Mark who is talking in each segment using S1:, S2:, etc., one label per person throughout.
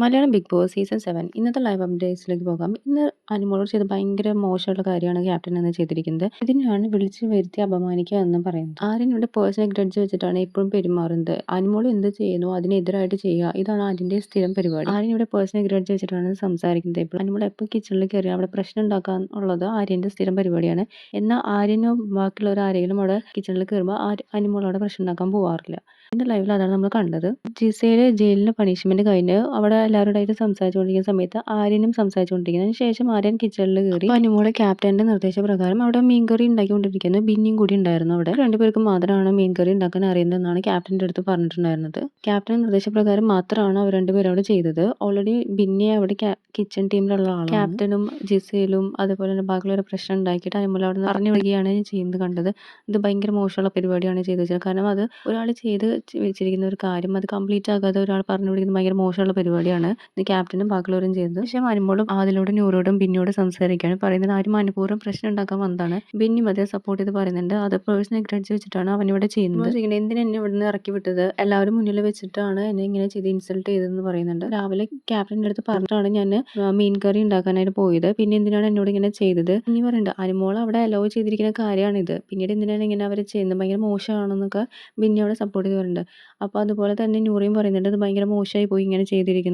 S1: Malayalam Bigg Boss season seven ഇന്നത്തെ live അപ്ഡേറ്റ്സിലേക്ക് പോകാം. ഇന്ന് അനുമോളോട് ചെയ്ത് ഭയങ്കര മോശമുള്ള കാര്യമാണ് ക്യാപ്റ്റൻ എന്ന് ചെയ്തിരിക്കുന്നത്. ഇതിനാണ് വിളിച്ച് വരുത്തി അപമാനിക്കുക എന്ന് പറയുന്നത്. ആര്യൻ ഇവിടെ പേഴ്സണൽ ഗ്രഡ്ജ് വെച്ചിട്ടാണ് എപ്പോഴും പെരുമാറുന്നത്. അനുമോൾ എന്ത് ചെയ്യുന്നു? അതിനെതിരായിട്ട് ചെയ്യുക. ഇതാണ് ആര്യന്റെ സ്ഥിരം പരിപാടി. ആര്യൻ ഇവിടെ പേഴ്സണൽ ഗ്രഡ്ജ് വെച്ചിട്ടാണ് സംസാരിക്കുന്നത് ഇപ്പോൾ അനുമോൾ എപ്പോൾ കിച്ചണിൽ കയറി അവിടെ പ്രശ്നം ഉണ്ടാക്കാൻ ഉള്ളത് ആര്യന്റെ സ്ഥിരം പരിപാടിയാണ്. എന്നാൽ ആര്യനോ ബാക്കിയുള്ളവർ ആരെങ്കിലും അവിടെ കിച്ചണിൽ കയറുമ്പോൾ അനുമോൾ അവിടെ പ്രശ്നം ഉണ്ടാക്കാൻ പോവാറില്ല. ഇന്ന് ലൈവിൽ അതാണ് നമ്മൾ കണ്ടത്. ജിസയിലെ ജയിലിന് പണിഷ്മെന്റ് കഴിഞ്ഞ് അവിടെ എല്ലാവരോടായിട്ട് സംസാരിച്ചുകൊണ്ടിരിക്കുന്ന സമയത്ത് ആര്യനും സംസാരിച്ചുകൊണ്ടിരിക്കുന്നതിന് ശേഷം ആര്യൻ കിച്ചണിൽ കയറി അനുമോളെ ക്യാപ്റ്റന്റെ നിർദ്ദേശപ്രകാരം അവിടെ മീൻകറി ഉണ്ടാക്കിക്കൊണ്ടിരിക്കുന്നു. ബിന്നിയും കൂടി ഉണ്ടായിരുന്നു അവിടെ. രണ്ടുപേർക്ക് മാത്രമാണ് മീൻകറി ഉണ്ടാക്കാൻ അറിയുന്നതെന്നാണ് ക്യാപ്റ്റന്റെ അടുത്ത് പറഞ്ഞിട്ടുണ്ടായിരുന്നത്. ക്യാപ്റ്റൻ നിർദ്ദേശപ്രകാരം മാത്രമാണ് അവർ രണ്ടുപേരും അവിടെ ചെയ്തത്. ഓൾറെഡി ബിന്നി അവിടെ കിച്ചൺ ടീമിലുള്ള ആളാണ്. ക്യാപ്റ്റനും ജിസയിലും അതുപോലെ തന്നെ ബാക്കിയുള്ള പ്രശ്നം ഉണ്ടാക്കിയിട്ട് അനുമോൾ അവിടെ പറഞ്ഞു വിടുകയാണ് ചെയ്യുന്നത് കണ്ടത്. ഇത് ഭയങ്കര മോശമുള്ള പരിപാടിയാണ് ചെയ്തു വെച്ചത്. കാരണം അത് ഒരാൾ ചെയ്ത് വെച്ചിരിക്കുന്ന ഒരു കാര്യം അത് കംപ്ലീറ്റ് ആകാതെ ഒരാൾ പറഞ്ഞു വിളിക്കുന്നത് ഭയങ്കര മോശമുള്ള പരിപാടിയാണ്. ഇത് ക്യാപ്റ്റനും ബാക്കിയുള്ളവരും ചെയ്തത്. പക്ഷേ മരുമോളും അതിലൂടെ നൂറോടും ബിന്നിയോട് സംസാരിക്കുകയാണ്. പറയുന്നത് ആരും മനഃപൂർവം പ്രശ്നം ഉണ്ടാക്കാൻ വന്നതാണ്. ബിന്നി അതേ സപ്പോർട്ട് ചെയ്ത് പറയുന്നുണ്ട്. അത് പേഴ്സണൽ ഗ്രഡ്ജ് വെച്ചിട്ടാണ് അവൻ ഇവിടെ ചെയ്യുന്നത്. എന്തിനാ എന്നെ ഇവിടുന്ന് ഇറക്കി വിട്ടത്? എല്ലാവരും മുന്നിൽ വെച്ചിട്ടാണ് എന്നെ ഇങ്ങനെ ചെയ്ത് ഇൻസൾട്ട് ചെയ്തതെന്ന് പറയുന്നുണ്ട്. രാവിലെ ക്യാപ്റ്റന്റെ അടുത്ത് പറഞ്ഞിട്ടാണ് ഞാൻ മീൻ കറി ഉണ്ടാക്കാനായിട്ട് പോയത്. പിന്നെ എന്തിനാണ് എന്നോട് ഇങ്ങനെ ചെയ്തത്? ഇനി പറയുന്നുണ്ട് അനുമോൾ അവിടെ അലോ ചെയ്തിരിക്കുന്ന കാര്യമാണിത്. പിന്നീട് എന്തിനാണ് ഇങ്ങനെ അവർ ചെയ്യുന്നത്? ഭയങ്കര മോശമാണെന്നൊക്കെ ബിന്നി അവിടെ സപ്പോർട്ട് ചെയ്ത് പറയുന്നുണ്ട്. അപ്പോൾ അതുപോലെ തന്നെ നൂറിയും പറയുന്നുണ്ട് ഇത് ഭയങ്കര മോശമായി പോയി ഇങ്ങനെ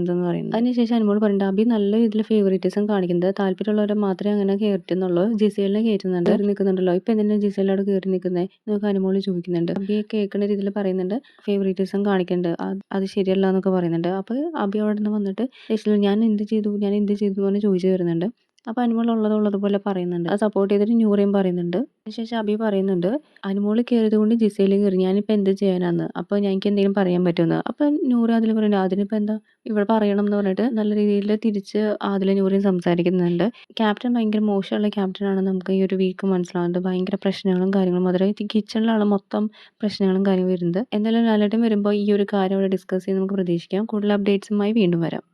S1: ചെയ്തിരിക്കുന്നതെന്ന് പറയുന്നത്? അതിനുശേഷം അനുമോട് പറയുന്നുണ്ട് അബി നല്ല രീതിയിൽ ഫേവറേറ്റിസം കാണിക്കുന്നത് താല്പര്യമുള്ളവരെ മാത്രമേ അങ്ങനെ കയറ്റുന്നുള്ളൂ ജിസേലിനെ കയറ്റുന്നുണ്ട് കയറി നിൽക്കുന്നുണ്ടല്ലോ ഇപ്പം എന്തിനാണ് എല്ലോട് കയറി നിൽക്കുന്നത് എന്നൊക്കെ അനുമോൾ ചോദിക്കുന്നുണ്ട്. അബി കേൾക്കുന്ന രീതിയിൽ പറയുന്നുണ്ട് ഫേവറേറ്റിസം കാണിക്കുന്നുണ്ട് അത് ശരിയല്ല എന്നൊക്കെ പറയുന്നുണ്ട്. അപ്പോൾ അബി അവിടെ നിന്ന് വന്നിട്ട് ഞാൻ എന്ത് ചെയ്തു? ഞാൻ എന്ത് ചെയ്തു? എന്ന് ചോദിച്ചു വരുന്നുണ്ട്. അപ്പോൾ അനുമോൾ ഉള്ളത് ഉള്ളതുപോലെ പറയുന്നുണ്ട്. അത് സപ്പോർട്ട് ചെയ്തിട്ട് ന്യൂറിയും പറയുന്നുണ്ട്. അതിനുശേഷം അബി പറയുന്നുണ്ട് അനുമോൾ കയറിയത് കൊണ്ട് ജിസയിൽ കയറി ഞാനിപ്പോൾ എന്ത് ചെയ്യാനാന്ന്? അപ്പോൾ ഞങ്ങൾക്ക് എന്തെങ്കിലും പറയാൻ പറ്റുമെന്ന്. അപ്പോൾ നൂറ് അതിൽ പറയുന്നുണ്ട് അതിനിപ്പോൾ എന്താ? ഇവിടെ പറയണം എന്ന് പറഞ്ഞിട്ട് നല്ല രീതിയിൽ തിരിച്ച് ആദിലെ നൂറയും സംസാരിക്കുന്നുണ്ട്. ക്യാപ്റ്റൻ ഭയങ്കര മോശമുള്ള ക്യാപ്റ്റനാണ് നമുക്ക് ഈ ഒരു വീക്ക് മനസ്സിലാവുന്നത് ഭയങ്കര പ്രശ്നങ്ങളും കാര്യങ്ങളും. അതായത് കിച്ചണിലാണ് മൊത്തം പ്രശ്നങ്ങളും കാര്യങ്ങളും വരുന്നത്. എന്തായാലും ലാലേട്ടൻ വരുമ്പോൾ ഈ ഒരു കാര്യം അവിടെ ഡിസ്കസ് ചെയ്ത് നമുക്ക് പ്രതീക്ഷിക്കാം. കൂടുതൽ അപ്ഡേറ്റ്സുമായി വീണ്ടും വരാം.